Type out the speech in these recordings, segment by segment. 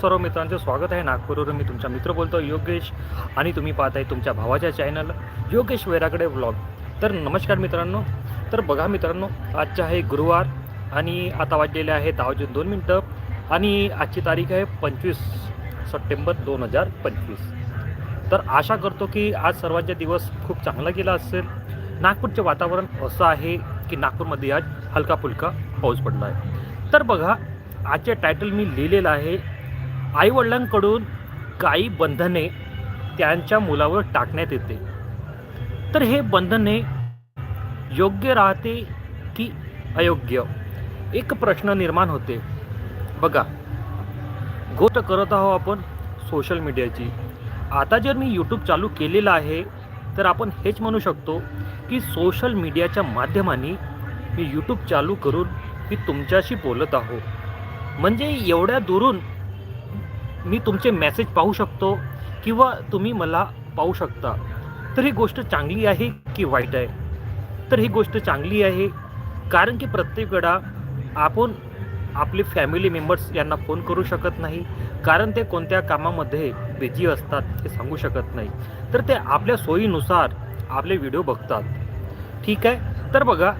सर्व मित्रांचं स्वागत आहे. नागपूरवरून मी तुमचा मित्र बोलतो योगेश. आणि तुम्ही पाहत आहे तुमच्या भावाच्या चॅनल योगेश वेराकडे व्लॉग तर नमस्कार मित्रांनो. तर बघा मित्रांनो आजचा आहे गुरुवार आणि आता वाजलेले आहे दहा वाजून दोन मिनटं. आणि आजची तारीख आहे पंचवीस सप्टेंबर दोन हजार पंचवीस. तर आशा करतो की आज सर्वांचा दिवस खूप चांगला गेला असेल. नागपूरचे वातावरण असं आहे की नागपूरमध्ये आज हलका फुलका पाऊस पडला आहे. तर बघा आजचे टायटल मी लिहिलेलं आहे आईवडिलांकडून काही बंधने त्यांच्या मुलावर टाकण्यात येते. तर हे बंधने योग्य राहते की अयोग्य? एक प्रश्न निर्माण होते. बघा गोष्ट करत आहो आपण सोशल मीडियाची. आता जर मी यूट्यूब चालू केलेलं आहे तर आपण हेच म्हणू शकतो की सोशल मीडियाच्या माध्यमाने मी यूट्यूब चालू करून मी तुमच्याशी बोलत आहो. म्हणजे एवढ्या दुरून मी तुमचे मेसेज पाहू शकतो किंवा तुम्ही मला पाहू शकता. तर ही गोष्ट चांगली आहे की वाईट आहे? तर ही गोष्ट चांगली आहे कारण की प्रत्येक वेळा आपण आपले फॅमिली मेंबर्स यांना फोन करू शकत नाही. कारण ते कोणत्या कामामध्ये बिझी असतात हे सांगू शकत नाही. तर ते आपल्या सोयीनुसार आपले व्हिडिओ बघतात. ठीक आहे? तर बघा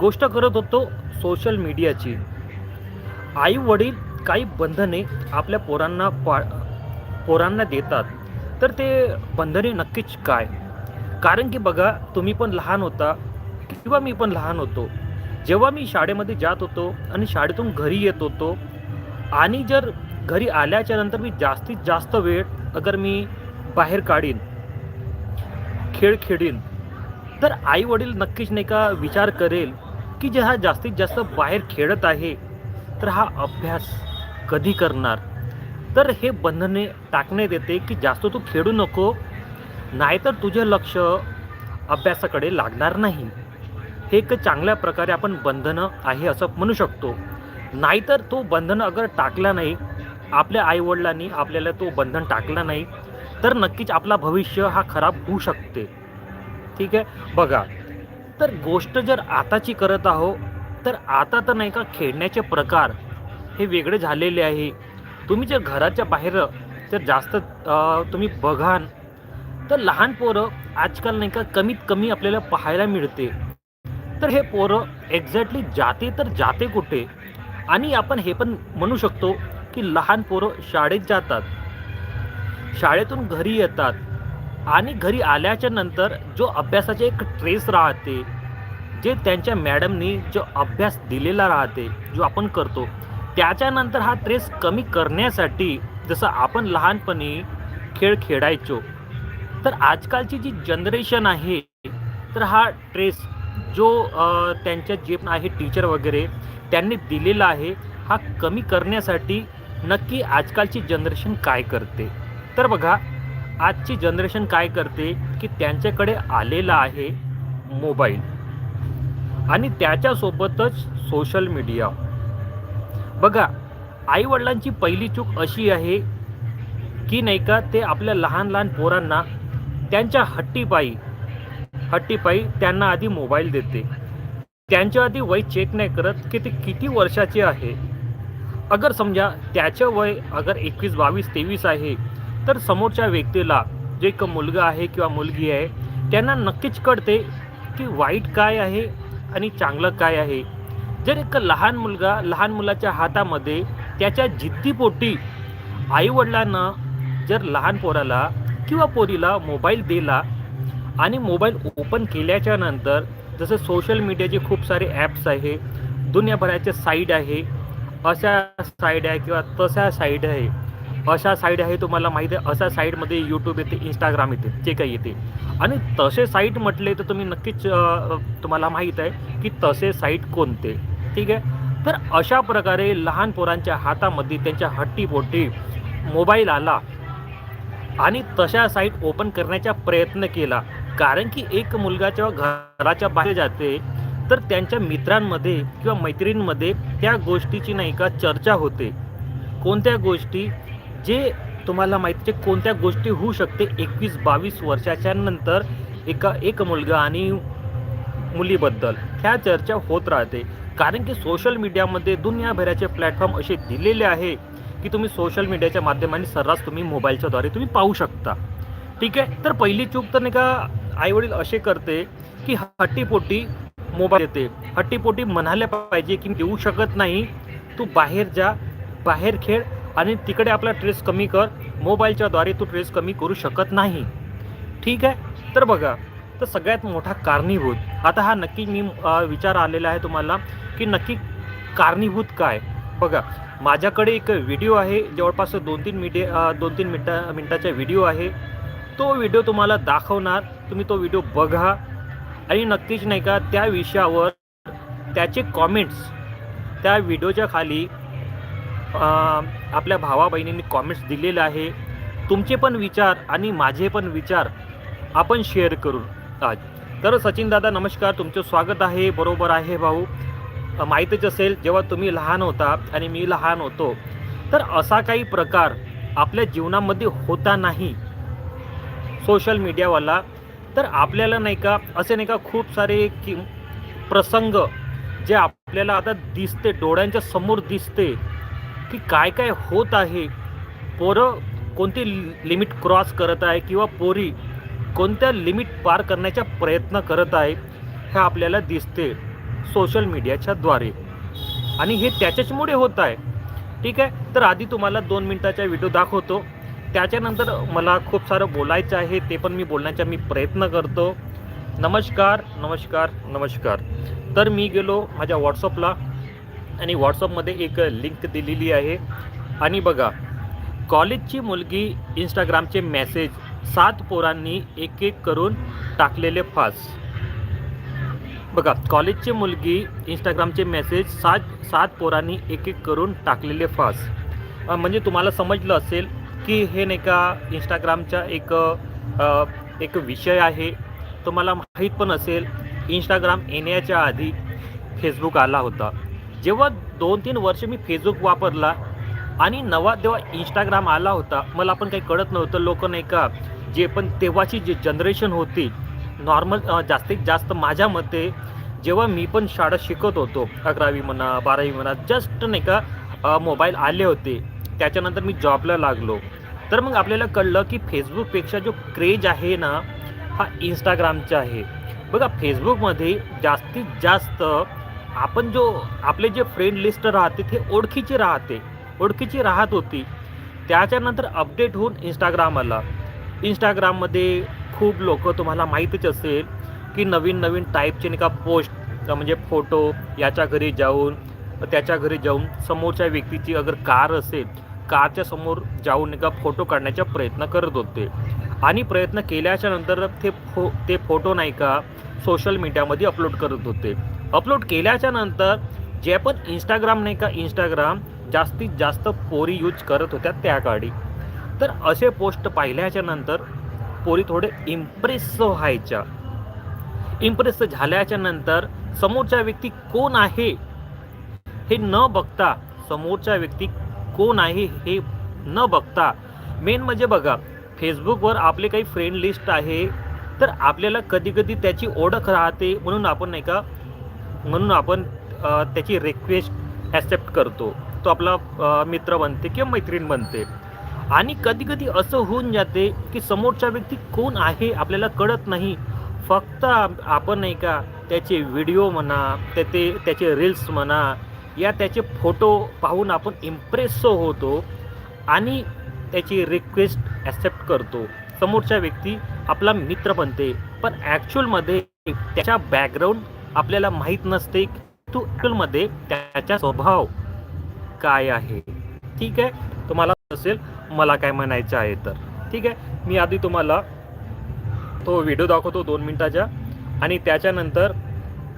गोष्ट करत होतो सोशल मीडियाची आई वडील काही बंधने आपल्या पोरांना पा पोरांना देतात. तर ते बंधने नक्कीच काय? कारण की बघा तुम्ही पण लहान होता किंवा मी पण लहान होतो. जेव्हा मी शाळेमध्ये जात होतो आणि शाळेतून घरी येत होतो आणि जर घरी आल्याच्यानंतर मी जास्तीत जास्त वेळ अगर मी बाहेर काढीन खेळ खेळीन तर आई वडील नक्कीच नाही का विचार करेल की जे हा जास्तीत जास्त बाहेर खेळत आहे तर हा अभ्यास कधी करणार? तर हे बंधने टाकण्यात येते की जास्त तू खेळू नको नाहीतर तुझे लक्ष अभ्यासाकडे लागणार नाही. हे एक चांगल्या प्रकारे आपण बंधनं आहे असं म्हणू शकतो. नाहीतर तो बंधन अगर टाकला नाही आपल्या आईवडिलांनी आपल्याला तो बंधन टाकला नाही तर नक्कीच आपला भविष्य हा खराब होऊ शकते. ठीक आहे? बघा तर गोष्ट जर आताची करत आहो तर आता तर नाही का खेळण्याचे प्रकार हे वेगळे झालेले आहे. तुम्ही जर घराच्या बाहेर जर जास्त तुम्ही बघाल तर लहान पोरं आजकाल नाही का कमीत कमी आपल्याला पाहायला मिळते. तर हे पोरं एक्झॅक्टली जाते तर जाते कुठे? आणि आपण हे पण म्हणू शकतो की लहान पोरं शाळेत जातात. शाळेतून घरी येतात. आणि घरी आल्याच्यानंतर जो अभ्यासाचे एक ट्रेस राहते जे त्यांच्या मॅडमनी जो अभ्यास दिलेला राहते जो आपण करतो त्याच्यानंतर हा ट्रेस कमी करण्यासाठी जसं आपण लहानपणी खेळ खेळायचो तर आजकालची जी जनरेशन आहे तर हा ट्रेस जो त्यांच्या जे पण आहे टीचर वगैरे त्यांनी दिलेला आहे हा कमी करण्यासाठी नक्की आजकालची जनरेशन काय करते? तर बघा आजची जनरेशन काय करते की त्यांच्याकडे आलेला आहे मोबाईल आणि त्याच्यासोबतच सोशल मीडिया बघा आईवडिलांची पहिली चूक अशी आहे की नाही का ते आपल्या लहान लहान पोरांना त्यांच्या हट्टीपायी हट्टीपायी त्यांना आधी मोबाईल देते. त्यांच्या आधी वय चेक नाही करत की ते किती वर्षाचे आहे. अगर समजा त्याचं वय अगर एकवीस बावीस तेवीस आहे तर समोरच्या व्यक्तीला जो एक मुलगा आहे किंवा मुलगी आहे त्यांना नक्कीच कळते की वाईट काय आहे आणि चांगलं काय आहे. जर एक लहान मुलगा लहान मुलाच्या हातामध्ये त्याच्या जिद्दीपोटी आईवडिलांना जर लहान पोराला किंवा पोरीला मोबाईल दिला आणि मोबाईल ओपन केल्याच्यानंतर जसं सोशल मीडियाचे खूप सारे ॲप्स आहे दुनियाभराचे साईड आहे अशा साईड आहे किंवा तशा साईड आहे अशा साईड आहे तुम्हाला माहिती आहे अशा साईडमध्ये यूट्यूब येते इंस्टाग्राम येते जे काही येते. आणि तसे साईट म्हटले तर तुम्ही नक्कीच तुम्हाला माहीत आहे की तसे साईट कोणते? ठीक आहे. तर अशा प्रकारे लहान पोरांच्या हातामध्ये त्यांच्या हट्टीपोटी मोबाईल आला आणि तशा साईट ओपन करण्याचा प्रयत्न केला. कारण की एक मुलगा जेव्हा घराच्या बाहेर जाते तर त्यांच्या मित्रांमध्ये किंवा मैत्रिणींमध्ये त्या गोष्टीची नाही का चर्चा होते. कोणत्या गोष्टी? जे तुम्हाला माहितीचे आहे कोणत्या गोष्टी होऊ शकते एकवीस बावीस वर्षाच्या नंतर एका एक मुलगा आणि मुलीबद्दल. ह्या चर्चा होत राहते. कारण की सोशल मीडियामध्ये दुनियाभराचे प्लॅटफॉर्म असे दिलेले आहे की तुम्ही सोशल मीडियाच्या माध्यमाने सर्रास तुम्ही मोबाईलच्याद्वारे तुम्ही पाहू शकता. ठीक आहे? तर पहिली चूक तर नाही का आईवडील असे करते की हट्टीपोटी मोबाईल येते हट्टीपोटी म्हणायला पाहिजे की देऊ शकत नाही तू बाहेर जा बाहेर खेळ आणि तिकडे आपला ट्रेस कमी कर. मोबाईलच्याद्वारे तू ट्रेस कमी करू शकत नाही. ठीक आहे? तर बघा तर सगळ्यात मोठा कारणीभूत. आता हा नक्की मी विचार आलेला आहे तुम्हाला की नक्की कारणीभूत काय? बघा माझ्याकडे एक व्हिडिओ आहे जवळपास दोन तीन मिटे दोन तीन मिनटा मिनटाचा व्हिडिओ आहे. तो व्हिडिओ तुम्हाला दाखवणार तुम्ही तो व्हिडिओ बघा. आणि नक्कीच नाही का त्या विषयावर त्याचे कॉमेंट्स त्या व्हिडिओच्या खाली आपल्या भावा बहिणींनी कॉमेंट्स दिलेले आहे. तुमचे पण विचार आणि माझे पण विचार आपण शेअर करू आज. तर सचिन दादा नमस्कार. तुमचं स्वागत आहे. बरोबर आहे भाऊ. माहितीच माहीतच असेल जेव्हा तुम्ही लहान होता आणि मी लहान होतो तर असा काही प्रकार आपल्या जीवनामध्ये होता नाही सोशल मीडियावाला. तर आपल्याला नाही का असे नाही का खूप सारे कि प्रसंग जे आपल्याला आता दिसते डोळ्यांच्या समोर दिसते की काय काय होत आहे पोरं कोणती लिमिट क्रॉस करत आहे किंवा पोरी कोणत्या लिमिट पार करण्याचा प्रयत्न करत आहे हे आपल्याला दिसते सोशल मीडियाच्या द्वारे. आणि हे त्याच्याचमुळे होत आहे. ठीक आहे? तर आधी तुम्हाला दोन मिनटाचा व्हिडिओ दाखवतो. त्याच्यानंतर मला खूप सारं बोलायचं आहे ते पण मी बोलण्याचा मी प्रयत्न करतो. नमस्कार नमस्कार नमस्कार. तर मी गेलो माझ्या व्हॉट्सअपला आणि व्हॉट्सअपमध्ये एक लिंक दिलेली आहे. आणि बघा कॉलेजची मुलगी इंस्टाग्रामचे मेसेज सात पोरांनी एक एक करून टाकलेले फास. बघा कॉलेजची मुलगी इंस्टाग्रामचे मेसेज सात सात पोरांनी एक एक करून टाकलेले फास. म्हणजे तुम्हाला समजलं असेल की हे नाही का इंस्टाग्रामचा एक एक विषय आहे. तुम्हाला माहीत पण असेल इंस्टाग्राम येण्याच्या आधी फेसबुक आला होता. जेव्हा दोन तीन वर्ष मी फेसबुक वापरला आणि नवा जेव्हा इंस्टाग्राम आला होता मला पण काही कळत नव्हतं. लोक नाही का जे पण तेव्हाची जी जनरेशन होती नॉर्मल जास्तीत जास्त माझ्या मते जेव्हा मी पण शाळा शिकत होतो अकरावी म्हणा बारावी म्हणा जस्ट नाही का मोबाईल आले होते. त्याच्यानंतर मी जॉबला लागलो. तर मग आपल्याला कळलं की फेसबुकपेक्षा जो क्रेज आहे ना हा इंस्टाग्रामचा आहे. बघा फेसबुकमध्ये जास्तीत जास्त आपण जो आपले जे फ्रेंड लिस्ट राहते ते ओळखीचे राहते. ओळखीची राहत होती. त्याच्यानंतर अपडेट होऊन इंस्टाग्राम आला. इंस्टाग्राममध्ये खूप लोक तुम्हाला माहीतच असेल की नवीन नवीन टाईपचे नाही का पोस्ट म्हणजे फोटो याच्या घरी जाऊन त्याच्या घरी जाऊन समोरच्या व्यक्तीची अगर कार असेल कारच्या समोर जाऊन नाही का फोटो काढण्याचा प्रयत्न करत होते. आणि प्रयत्न केल्याच्यानंतर ते फो ते फोटो नाही का सोशल मीडियामध्ये अपलोड करत होते. अपलोड केल्याच्यानंतर जे पण इंस्टाग्राम नाही का इंस्टाग्राम जास्तीत जास्त पोरी यूज करत होत्या त्या काळी तर असे पोस्ट पाहिल्याच्या नंतर पोरी थोडे इम्प्रेस व्हायच्या. इम्प्रेस झाल्याच्यानंतर समोरचा व्यक्ती कोण आहे हे न बघता समोरच्या व्यक्ती कोण आहे हे न बघता मेन म्हणजे बघा फेसबुकवर आपले काही फ्रेंड लिस्ट आहे तर आपल्याला कधीकधी त्याची ओळख राहते म्हणून आपण नाही का म्हणून आपण त्याची रिक्वेस्ट ॲक्सेप्ट करतो. तो आपला मित्र बनते किंवा मैत्रीण बनते. आणि कधी कधी असं होऊन जाते की समोरचा व्यक्ती कोण आहे आपल्याला कळत नाही. फक्त आपण नाही का त्याचे व्हिडिओ म्हणा त्याचे त्याचे रील्स म्हणा या त्याचे फोटो पाहून आपण इम्प्रेस होतो आणि त्याची रिक्वेस्ट ॲक्सेप्ट करतो. समोरचा व्यक्ती आपला मित्र बनते. पण ॲक्च्युअलमध्ये त्याच्या बॅकग्राऊंड आपल्याला माहीत नसते की ॲक्च्युअलमध्ये त्याचा स्वभाव काय आहे. ठीक आहे? तुम्हाला असेल मला काय म्हणायचं आहे तर. ठीक आहे? मी आधी तुम्हाला तो व्हिडिओ दाखवतो दोन मिनटाच्या आणि त्याच्यानंतर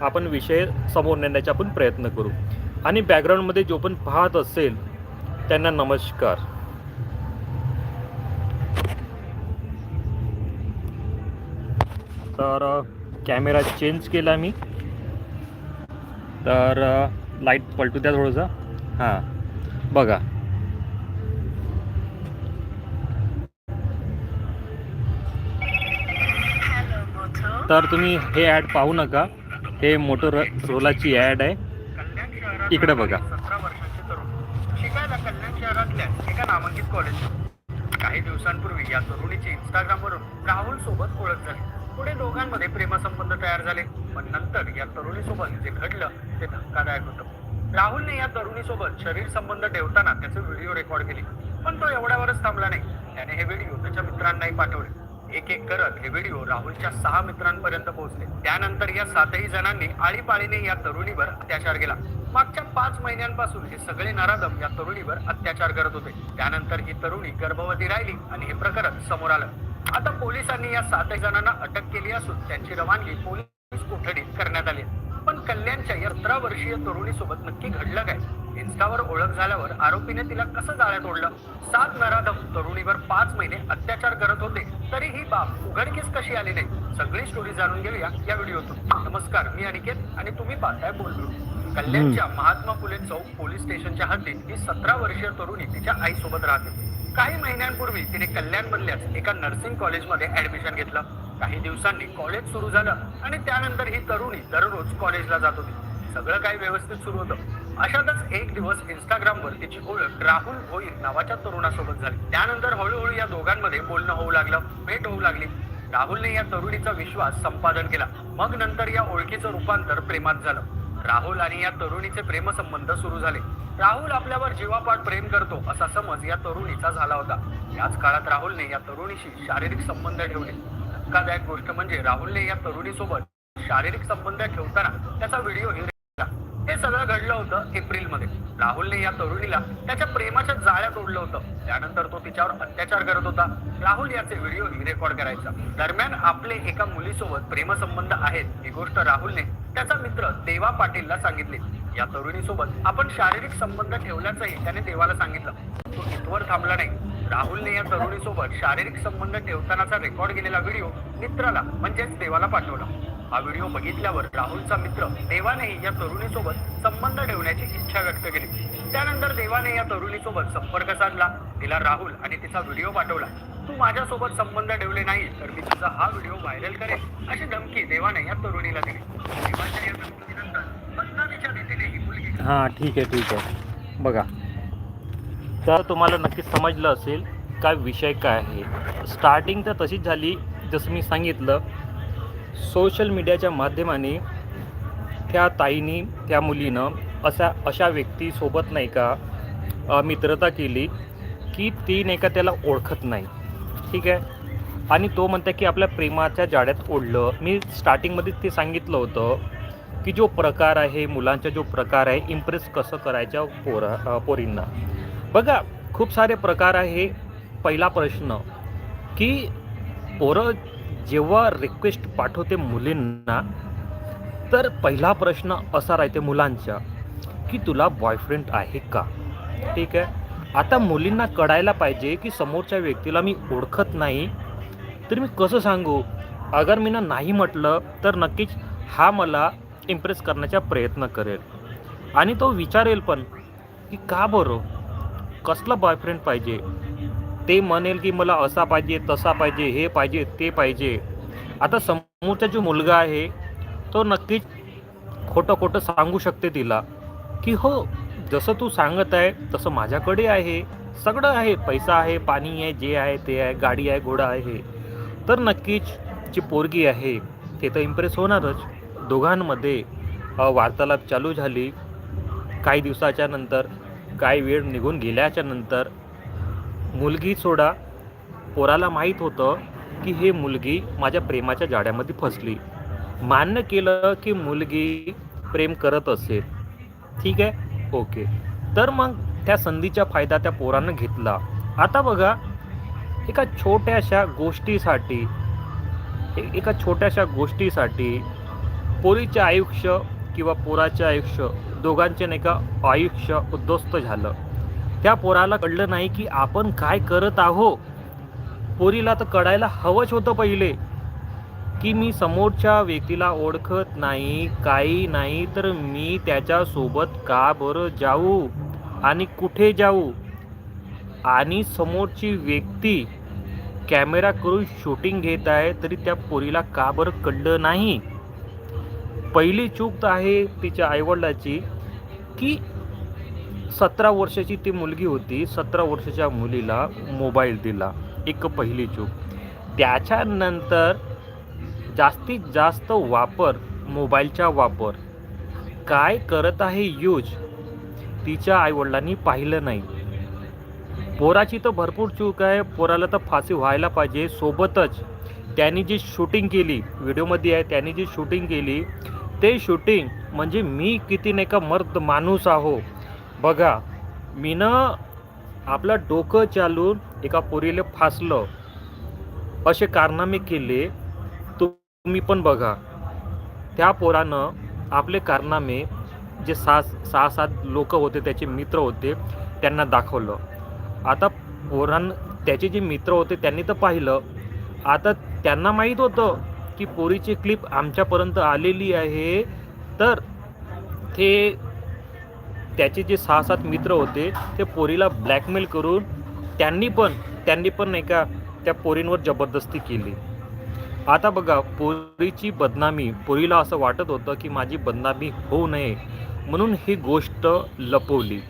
आपण विषय समोर नेण्याचा आपण प्रयत्न करू. आणि बॅकग्राऊंडमध्ये जो पण पाहत असेल त्यांना नमस्कार. तर कॅमेरा चेंज केला मी. तर लाइट पलटू द्या थोडंसं. हां. बघा. तर तुम्ही हे ॲड पाहू नका. हे मोटर रोलाची ॲड आहे. इकडे बघा. सतरा वर्षाचे तरुण. शिकायला कल्याण शहरातल्या नामांकित कॉलेज काही दिवसांपूर्वी या तरुणीची इंस्टाग्रामवरून राहुल सोबत ओळख झाली. पुढे दोघांमध्ये प्रेमसंबंध तयार झाले. पण नंतर या तरुणीसोबत जे घडलं ते धक्कादायक होतं. राहुलने या तरुणीसोबत शरीर संबंध ठेवताना त्याचे व्हिडिओ रेकॉर्ड केले. पण तो एवढ्यावरच थांबला नाही. त्याने हे व्हिडिओ त्याच्या मित्रांनाही पाठवले. एक एक करत हे व्हिडिओ राहुलच्या सहा मित्रांपर्यंत पोहोचले. त्यानंतर या सातही जणांनी आळीपाळीने या तरुणीवर अत्याचार केला. मागच्या पाच महिन्यांपासून हे सगळे नराधम या तरुणीवर अत्याचार करत होते. त्यानंतर ही तरुणी गर्भवती राहिली आणि हे प्रकरण समोर आलं. आता पोलिसांनी या सातही जणांना अटक केली असून त्यांची रवानगी पोलीस कोठडीत करण्यात आली पण कल्याणच्या या सतरा वर्षीय तरुणीसोबत नक्की घडलं काय? इन्स्टावर ओळख झाल्यावर आरोपीने तिला कसं जाळ्यात ओढलं? सात नराधम तरुणीवर पाच महिने अत्याचार करत होते तरी ही बाब उघडकीस कशी आली नाही? सगळी स्टोरी जाणून घेऊया या व्हिडिओतून. नमस्कार मी अनिकेत आणि तुम्ही पाहताय बोललो कल्याणच्या महात्मा फुले चौक पोलीस स्टेशनच्या हद्दीत ही सतरा वर्षीय तरुणी तिच्या आईसोबत राहते. काही महिन्यांपूर्वी तिने कल्याण मधल्याच एका नर्सिंग कॉलेजमध्ये ऍडमिशन घेतलं. काही दिवसांनी कॉलेज सुरू झालं आणि त्यानंतर ही तरुणी दररोज कॉलेजला जात होती. सगळं काही व्यवस्थित सुरू होतं. अशातच एक दिवस इंस्टाग्रामवर तिची ओळख राहुल भोईर नावाच्या तरुणासोबत झाली. त्यानंतर हळूहळू या दोघांमध्ये बोलणं होऊ लागलं भेट होऊ लागली. राहुलने या तरुणीचा विश्वास संपादन केला. मग नंतर या ओळखीचं रूपांतर प्रेमात झालं. राहुल आणि या तरुणीचे प्रेमसंबंध सुरू झाले. राहुल आपल्यावर जीवापाड प्रेम करतो असा समज या तरुणीचा झाला होता. याच काळात राहुलने या तरुणीशी शारीरिक संबंध ठेवले. धक्कादायक गोष्ट म्हणजे राहुलने या तरुणीसोबत शारीरिक संबंध ठेवताना त्याचा व्हिडिओ हे सगळं घडलं होतं एप्रिलमध्ये राहुलने या तरुणीला त्याच्या प्रेमाच्या जाळ्यात ओढलं होतं. त्यानंतर तो तिच्यावर अत्याचार करत होता. राहुल याचे व्हिडिओ रेकॉर्ड करायचा. दरम्यान आपले एका मुलीसोबत प्रेमसंबंध आहेत ही गोष्ट राहुलने त्याचा मित्र देवा पाटीलला सांगितली. या तरुणीसोबत आपण शारीरिक संबंध ठेवल्याचंही त्याने देवाला सांगितलं. तो इथवर थांबला नाही. राहुलने या तरुणीसोबत शारीरिक संबंध ठेवतानाचा रेकॉर्ड केलेला व्हिडिओ मित्राला म्हणजेच देवाला पाठवला. हा व्हिडिओ बघितल्यावर राहुलचा मित्र देवानेही या तरुणीसोबत संबंध ठेवण्याची इच्छा व्यक्त केली. त्यानंतर देवाने या तरुणीसोबत संपर्क साधला. तिला राहुल आणि तिचा व्हिडिओ पाठवला. तू माझ्यासोबत संबंध ठेवले नाही तर मी तुझा हा व्हिडिओ व्हायरल करेन अशी धमकी देवाने या तरुणीला दिली. देवाच्या या धमकीनंतर ही मुलगी हा ठीक आहे ठीक आहे. बघा. तर तुम्हाला नक्की समजलं असेल काय विषय काय आहे. स्टार्टिंग तर तशीच झाली जसं मी सांगितलं. सोशल मीडियाच्या माध्यमाने त्या ताईनी त्या मुलीनं अशा अशा व्यक्तीसोबत नाही का मित्रता केली की ती नाही का त्याला ओळखत नाही. ठीक आहे? आणि तो म्हणतं की आपल्या प्रेमाच्या जाड्यात ओढलं. मी स्टार्टिंगमध्ये ते सांगितलं होतं की जो प्रकार आहे मुलांचा जो प्रकार आहे इम्प्रेस कसं करायच्या पोरा पोरींना. बघा खूप सारे प्रकार आहे. पहिला प्रश्न की पोरं जेव्हा रिक्वेस्ट पाठवते मुलींना तर पहिला प्रश्न असा राहते मुलांचा की तुला बॉयफ्रेंड आहे का? ठीक आहे? आता मुलींना कळायला पाहिजे की समोरच्या व्यक्तीला मी ओळखत नाही. तर मी कसं सांगू? अगर मी ना नाही म्हटलं तर नक्कीच हा मला इम्प्रेस करण्याचा प्रयत्न करेल. आणि तो विचारेल पण की का बरं? कसला बॉयफ्रेंड पाहिजे? ते म्हणेल की मला असा पाहिजे तसा पाहिजे हे पाहिजे ते पाहिजे. आता समोरचा जो मुलगा आहे तो नक्कीच खोटं खोटं सांगू शकते तिला की हो जसं तू सांगत आहे तसं माझ्याकडे आहे. सगळं आहे पैसा आहे पाणी आहे जे आहे ते आहे गाडी आहे घोडा आहे. तर नक्कीच जी पोरगी आहे ते तर इम्प्रेस होणारच. दोघांमध्ये वार्तालाप चालू झाली. काही दिवसाच्या नंतर काही वेळ निघून गेल्याच्यानंतर मुलगी सोडा. पोराला माहीत होतं की हे मुलगी माझ्या प्रेमाच्या जाड्यामध्ये फसली. मान्य केलं की मुलगी प्रेम करत असेल. ठीक आहे? ओके. तर मग त्या संधीचा फायदा त्या पोरानं घेतला. आता बघा एका छोट्याशा गोष्टीसाठी एका छोट्याशा गोष्टीसाठी पोरीचे आयुष्य किंवा पोराचे आयुष्य दोघांचे नाही का आयुष्य उद्ध्वस्त झालं. त्या पोराला कळलं नाही की आपण काय करत आहो पोरीला तर कळायला हवंच होतं पहिले की मी समोरच्या व्यक्तीला ओळखत नाही काही नाही तर मी त्याच्यासोबत का बरं जाऊ आणि कुठे जाऊ? आणि समोरची व्यक्ती कॅमेरा करून शूटिंग घेत आहे तरी त्या पोरीला का बरं कळलं नाही? पहिली चूक तर आहे तिच्या आईवडिलाची की सतरा वर्षाची ती मुलगी होती सतरा वर्षाच्या मुलीला मोबाईल दिला एक पहिली चूक. त्याच्यानंतर जास्तीत जास्त वापर मोबाईलचा वापर. काय करत आहे यूज? तिच्या आईवडिलांनी पाहिलं नाही. पोराची तर भरपूर चूक आहे पोराला तर फाशी व्हायला पाहिजे सोबतच त्यांनी जी शूटिंग केली व्हिडिओमध्ये आहे त्यांनी जी शूटिंग केली ते शूटिंग म्हणजे मी किती नाही का मर्द माणूस आहो. बघा मीनं आपलं डोकं चालून एका पोरीला फासलं. असे कारनामे केले तुम्ही पण बघा. त्या पोरानं आपले कारनामे जे सहा सहा सात लोक होते त्याचे मित्र होते त्यांना दाखवलं. आता पोरां त्याचे जे मित्र होते त्यांनी तर पाहिलं. आता त्यांना माहीत होतं. की पोरीची क्लिप आमच्यापर्यंत आलेली आहे. तर ते त्याचे जे सहा सात मित्र होते ते पोरीला ब्लॅकमेल करून त्यांनी पण त्यांनी पण नाही का त्या पोरींवर जबरदस्ती केली. आता बघा पोरीची बदनामी पोरीला असं वाटत होतं की माझी बदनामी होऊ नये म्हणून ही गोष्ट लपवली.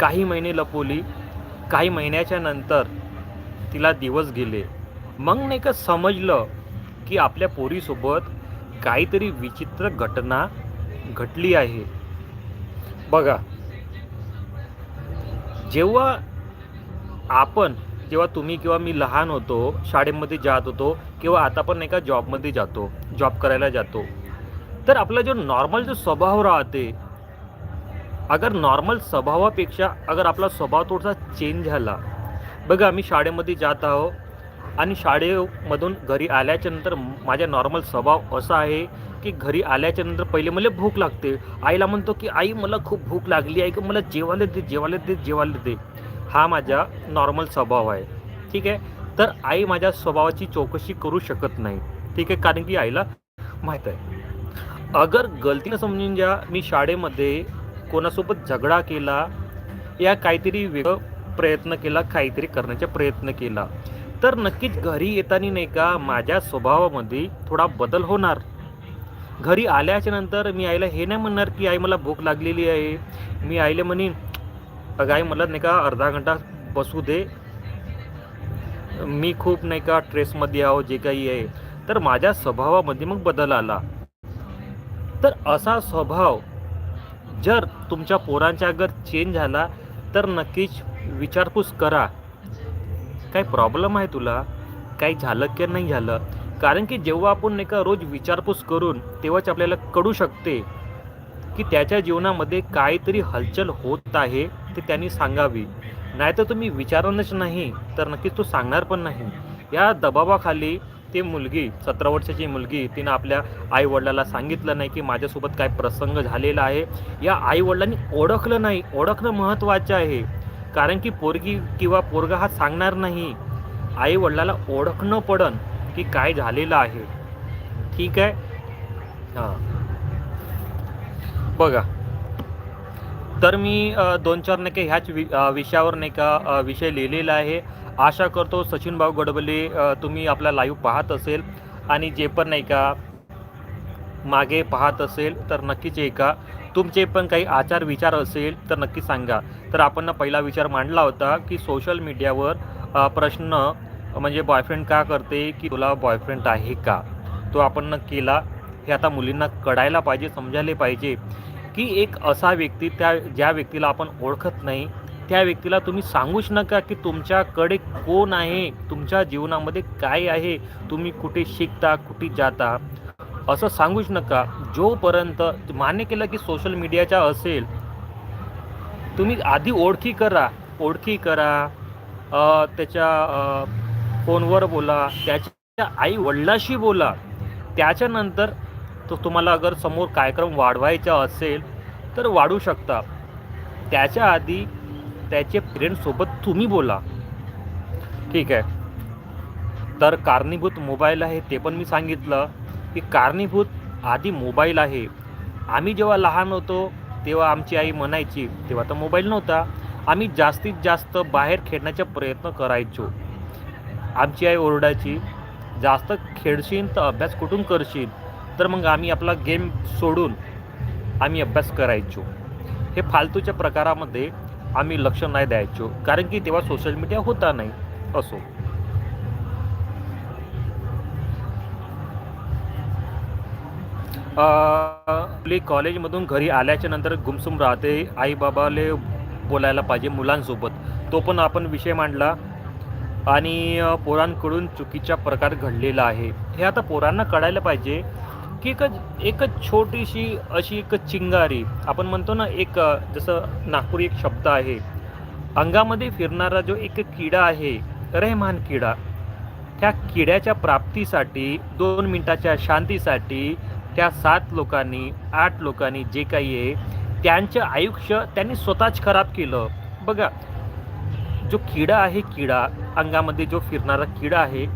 काही महिने लपवली. काही महिन्याच्या नंतर तिला दिवस गेले. मग नाही का समजलं की आपल्या पोरीसोबत काहीतरी विचित्र घटना घटली आहे. बघा. जेव्हा आपण जेव्हा तुम्ही किंवा मी लहान होतो शाळेमध्ये जात होतो किंवा आता पण नाही का जॉबमध्ये जातो जॉब करायला जातो तर आपला जो नॉर्मल जो स्वभाव राहते अगर नॉर्मल स्वभावापेक्षा अगर आपला स्वभाव थोडासा चेंज झाला. बघा आम्ही शाळेमध्ये जात आहोत आणि शाळेमधून घरी आल्याच्यानंतर माझ्या माझा नॉर्मल स्वभाव असा आहे की घरी आल्याच्यानंतर पहिले मला भूक लागते. आईला म्हणतो की आई मला खूप भूक लागली आहे की मला जेवायला दे जेवायला दे जेवायला दे. हा माझा नॉर्मल स्वभाव आहे. ठीक आहे? तर आई माझ्या स्वभावाची चौकशी करू शकत नाही. ठीक आहे? कारण की आईला माहीत आहे. अगर गलतीनं समजून घ्या मी शाळेमध्ये कोणासोबत झगडा केला या काहीतरी वेगळं प्रयत्न केला काहीतरी करण्याचा प्रयत्न केला. तर नक्कीच घरी येताना नाही का माझ्या स्वभावामध्ये थोडा बदल होणार. घरी आल्याच्यानंतर मी आईला हे नाही म्हणणार की आई मला भूक लागलेली आहे. मी आईला म्हणेन अगं आई मला नाही का अर्धा घंटा बसू दे. मी खूप नाही का ट्रेसमध्ये आहो जे काही आहे. तर माझ्या स्वभावामध्ये मग बदल आला. तर असा स्वभाव जर तुमच्या पोरांच्या अगर चेंज झाला तर नक्कीच विचारपूस करा. काय प्रॉब्लेम आहे तुला? काही झालं की नाही झालं? कारण की जेव्हा आपण नाही का रोज विचारपूस करून तेव्हाच आपल्याला कळू शकते की त्याच्या जीवनामध्ये काहीतरी हलचल होत आहे ते त्यांनी सांगावी. नाहीतर तुम्ही विचारणच नाही तर नक्कीच तो सांगणार पण नाही. या दबावाखाली ती मुलगी सतरा वर्षाची मुलगी तिनं आपल्या आईवडिलाला सांगितलं नाही की माझ्यासोबत काय प्रसंग झालेला आहे. या आईवडिलांनी ओळखलं नाही. ओळखणं महत्त्वाचं आहे. कारण की पोरगी किंवा पोरगा हा सांगणार नाही. आईवडिलाला ओळखणं पडन की काय झालेलं आहे. ठीक आहे? हां. बघा. तर मी दोन चार नाही का ह्याच वि विषयावर नाही का विषय लिहिलेला आहे. आशा करतो सचिन भाऊ गडबले तुम्ही आपला लाईव्ह पाहत असेल आणि जे पण नाही का मागे पाहत असेल तर नक्कीच एका तुमचे पण काही आचार विचार असेल तर नक्की सांगा. तर आपण पहिला विचार मांडला होता की सोशल मीडियावर प्रश्न म्हणजे बॉयफ्रेंड का करते की तुला बॉयफ्रेंड आहे का? तो आपण न केला. हे आता मुलींना कळायला पाहिजे समजायला पाहिजे की एक असा व्यक्ती त्या ज्या व्यक्तीला आपण ओळखत नाही त्या व्यक्तीला तुम्ही सांगूच नका की तुमच्याकडे कोण आहे तुमच्या जीवनामध्ये काय आहे तुम्ही कुठे शिकता कुठे जाता. असं सांगूच नका. जोपर्यंत मान्य केलं की सोशल मीडियाच्या असेल तुम्ही आधी ओळखी करा. ओळखी करा. त्याच्या फोनवर बोला. त्याच्या आई वडिलाशी बोला. त्याच्यानंतर तो तुम्हाला अगर समोर कार्यक्रम वाढवायचा असेल तर वाढू शकता. त्याच्या आधी त्याचे पेरेंट्ससोबत तुम्ही बोला. ठीक आहे. तर कारणीभूत मोबाईल आहे ते पण मी सांगितलं. की कारणीभूत आधी मोबाईल आहे. आम्ही जेव्हा लहान होतो तेव्हा आमची आई म्हणायची तेव्हा तर मोबाईल नव्हता. आम्ही जास्तीत जास्त बाहेर खेळण्याचा प्रयत्न करायचो. आमची आई ओरडायची जास्त खेळशील तर अभ्यास कुठून करशील? तर मग आम्ही आपला गेम सोडून आम्ही अभ्यास करायचो. हे फालतूच्या प्रकारामध्ये आम्ही लक्ष नाही द्यायचो कारण की तेव्हा सोशल मीडिया होता नाही असो. आपली कॉलेजमधून घरी आल्याच्यानंतर गुमसुम राहते. आई बाबाले बोलायला पाहिजे मुलांसोबत. तो पण आपण विषय मांडला. आणि पोरांकडून चुकीचा प्रकार घडलेला आहे. हे आता पोरांना कळायला पाहिजे की एक एक छोटीशी अशी एक चिंगारी आपण म्हणतो ना एक जसं नागपुरी एक शब्द आहे. अंगामध्ये फिरणारा जो एक किडा आहे रेहमान किडा त्या किड्याच्या प्राप्तीसाठी दोन मिनटाच्या शांतीसाठी त्या सात लोकांनी आठ लोकांनी जे काही आहे त्यांचं आयुष्य त्यांनी स्वतःच खराब केलं. बघा जो किडा आहे किडा अंगामध्ये जो फिरणारा किडा आहे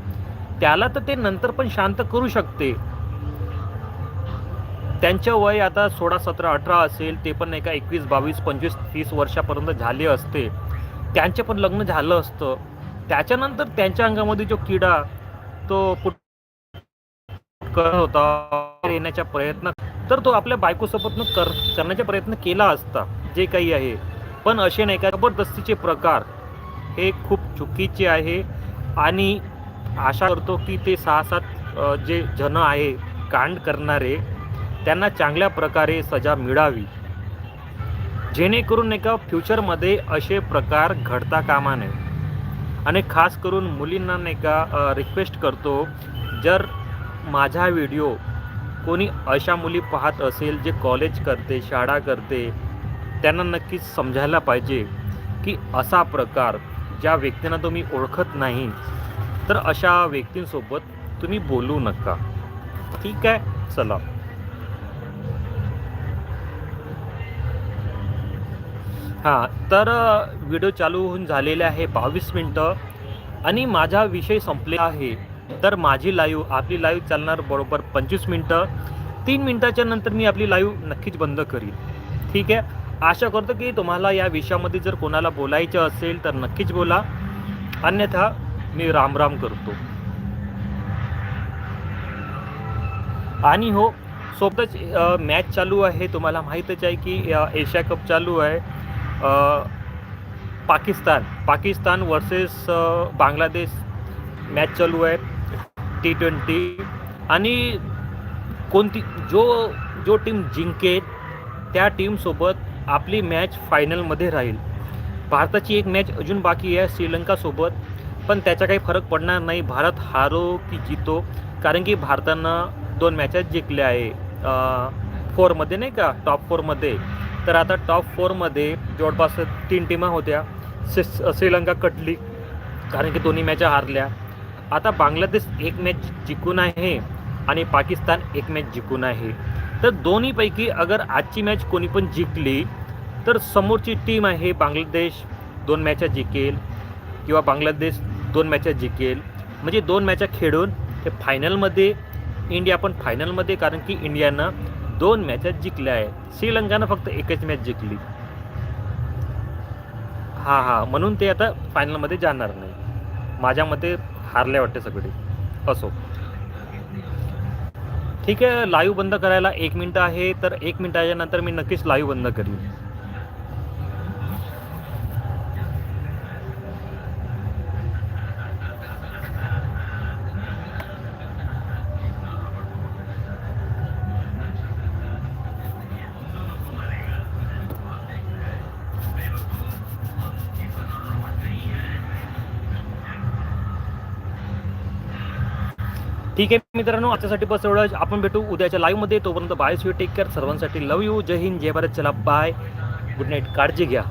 त्याला तर ते नंतर पण शांत करू शकते. त्यांचं वय आता सोळा सतरा अठरा असेल ते पण नाही का एकवीस बावीस पंचवीस तीस वर्षापर्यंत झाले असते. त्यांचे पण लग्न झालं असतं. त्याच्यानंतर त्यांच्या अंगामध्ये जो किडा तो पुट करत होता येण्याचा प्रयत्न तर तो आपल्या बायकोसोबत कर करण्याचा प्रयत्न केला असता जे काही आहे. पण असे नाही का जबरदस्तीचे प्रकार. हे खूप चुकीचे आहे. आणि आशा करतो की ते सहा सात जे जन आहे कांड करणारे त्यांना चांगल्या प्रकारे सजा मिळावी. जेणेकरून नाही का फ्युचरमध्ये असे प्रकार घडता कामा नये. आणि खास करून मुलींना नाही का रिक्वेस्ट करतो जर माझा व्हिडिओ कोणी अशा मुली पाहत असेल जे कॉलेज करते शाळा करते त्यांना नक्कीच समजायला पाहिजे की असा प्रकार ज्या व्यक्तींना तुम्ही ओळखत नाही तर अशा व्यक्तींसोबत तुम्ही बोलू नका. ठीक आहे? चला. हां तर व्हिडिओ चालू होऊन झालेले आहे बावीस मिनटं आणि माझा विषय संपलेला आहे. तर माझी लाईव्ह आपली लाईव्ह चालणार बरोबर पंचवीस मिनटं. तीन मिनटाच्या नंतर मी आपली लाईव्ह नक्कीच बंद करीन. ठीक आहे? आशा करतो की तुम्हाला या विषयामध्ये जर कोणाला बोलायचं असेल तर नक्कीच बोला. अन्यथा मी रामराम करतो. आणि हो सोबतच मॅच चालू आहे. तुम्हाला माहीतच आहे की एशिया कप चालू आहे. पाकिस्तान पाकिस्तान वर्सेस बांगलादेश मॅच चालू आहे. टी ट्वेंटी आणि कोणती जो जो टीम जिंकेल त्या टीमसोबत आपली मॅच फायनलमध्ये राहील. भारताची एक मॅच अजून बाकी आहे श्रीलंकासोबत पण त्याचा काही फरक पडणार नाही. भारत हारो की जितो? कारण की भारतानं दोन मॅचेस जिंकल्या आहे फोरमध्ये नाही का? टॉप फोरमध्ये तर आता टॉप फोरमध्ये जवळपास तीन टीमा होत्या. श्रीलंका कटली कारण की दोन्ही मॅचा हारल्या. आता बांगलादेश एक मॅच जिंकून आहे आणि पाकिस्तान एक मॅच जिंकून आहे. तर दोन्हीपैकी अगर आजची मॅच कोणी पण जिंकली तर समोरची टीम आहे बांगलादेश दोन मॅचा जिंकेल किंवा बांगलादेश दोन मॅचा जिंकेल. म्हणजे दोन मॅचा खेळून ते फायनलमध्ये इंडिया पण फायनलमध्ये कारण की इंडियानं दोन मॅचा जिंकल्या आहेत. श्रीलंकानं फक्त एकच मॅच जिंकली. हां हां. म्हणून ते आता फायनलमध्ये जाणार नाही. माझ्या मते हारले वाटते सगळे. असो. ठीक आहे लाईव्ह बंद करायला एक मिनटं आहे तर एक मिनटाच्या नंतर मी नक्कीच लाईव्ह बंद करीन. ठीक आहे मित्रांनो आजच्यासाठी बस एवढं आपण भेटू उद्याच्या लाईव्हमध्ये तोपर्यंत बाय स्वी टेक केअर सर्वांसाठी लव यू जय हिंद जय भारत. चला बाय गुड नाईट काळजी घ्या.